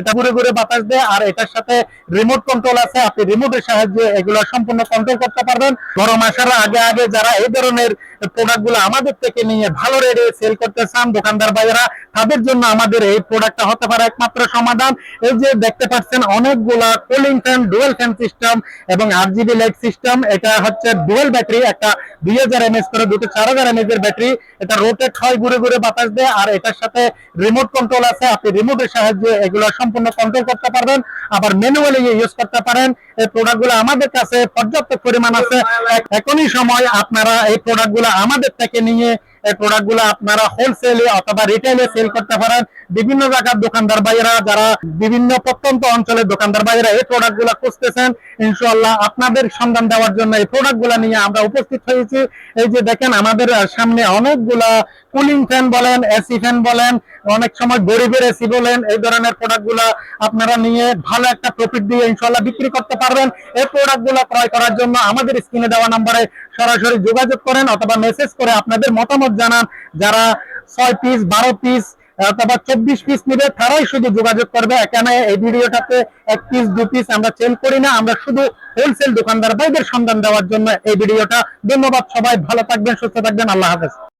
এটা ঘুরে ঘুরে বাতাস দেয়। আর এটার সাথে রিমোট কন্ট্রোল আছে। আপনি রিমোটের সাহায্যে এগুলো সম্পূর্ণ কন্ট্রোল করতে পারবেন। গরম আসার আগে আগে যারা এই ধরনের প্রোডাক্টগুলো আমাদের থেকে নিয়ে ভালো রেটে সেল করতে চান, দোকানদার ভাইয়েরা, তাদের জন্য আমাদের এই প্রোডাক্টটা হতে পারে একমাত্র সমাধান। এই যে দেখতে পাচ্ছেন, অনেকগুলা cooling fan dual fan system এবং আট জিবি লাইট সিস্টেম এটা হচ্ছে ডুয়েল ব্যাটারি একটা দুই হাজার এমএস করে দুটো চার হাজার এমএস এর ব্যাটারি এটা রোটেট হয়, ঘুরে ঘুরে বাতাস দেয়। আর এটার সাথে রিমোট কন্ট্রোল আছে। আপনি রিমোটের সাহায্যে এগুলো সম্পূর্ণ কন্ট্রোল করতে পারবেন। আবার ম্যানুয়ালি ইউজ করতে পারেন। এই প্রোডাক্টগুলো আমাদের কাছে পর্যাপ্ত পরিমাণ আছে। এখনই সময় আপনারা এই প্রোডাক্টগুলো আমাদের থেকে নিয়ে এই প্রোডাক্টগুলো আপনারা হোলসেলে অথবা রিটেলে সেল করতে পারেন। বিভিন্ন জায়গার দোকানদার ভাইয়েরা, যারা বিভিন্ন প্রত্যন্ত অঞ্চলের দোকানদার ভাইয়েরা এই প্রোডাক্টগুলা খুঁজতেছেন ইনশাল্লাহ আপনাদের সন্ধান দেওয়ার জন্য এই প্রোডাক্টগুলা নিয়ে আমরা উপস্থিত হয়েছি। এই যে দেখেন, আমাদের সামনে অনেকগুলা কুলিং ফ্যান বলেন এসি ফ্যান বলেন, অনেক সময় গরিবের এসি বলেন, এই ধরনের প্রোডাক্টগুলা আপনারা নিয়ে ভালো একটা প্রফিট দিয়ে ইনশাল্লাহ বিক্রি করতে পারবেন। এই প্রোডাক্টগুলা ক্রয় করার জন্য আমাদের স্ক্রিনে দেওয়া নাম্বারে সরাসরি যোগাযোগ করেন অথবা মেসেজ করে আপনাদের মতামত জানান। যারা ছয় পিস বারো পিস অথবা চব্বিশ পিস নিবে, তারাই শুধু যোগাযোগ করবে। এখানে এই ভিডিওটাতে এক পিস দু পিস আমরা সেল করি না, আমরা শুধু হোলসেল দোকানদার ভাইদের সন্ধান দেওয়ার জন্য এই ভিডিওটা। ধন্যবাদ সবাই, ভালো থাকবেন, সুস্থ থাকবেন, আল্লাহ হাফেজ।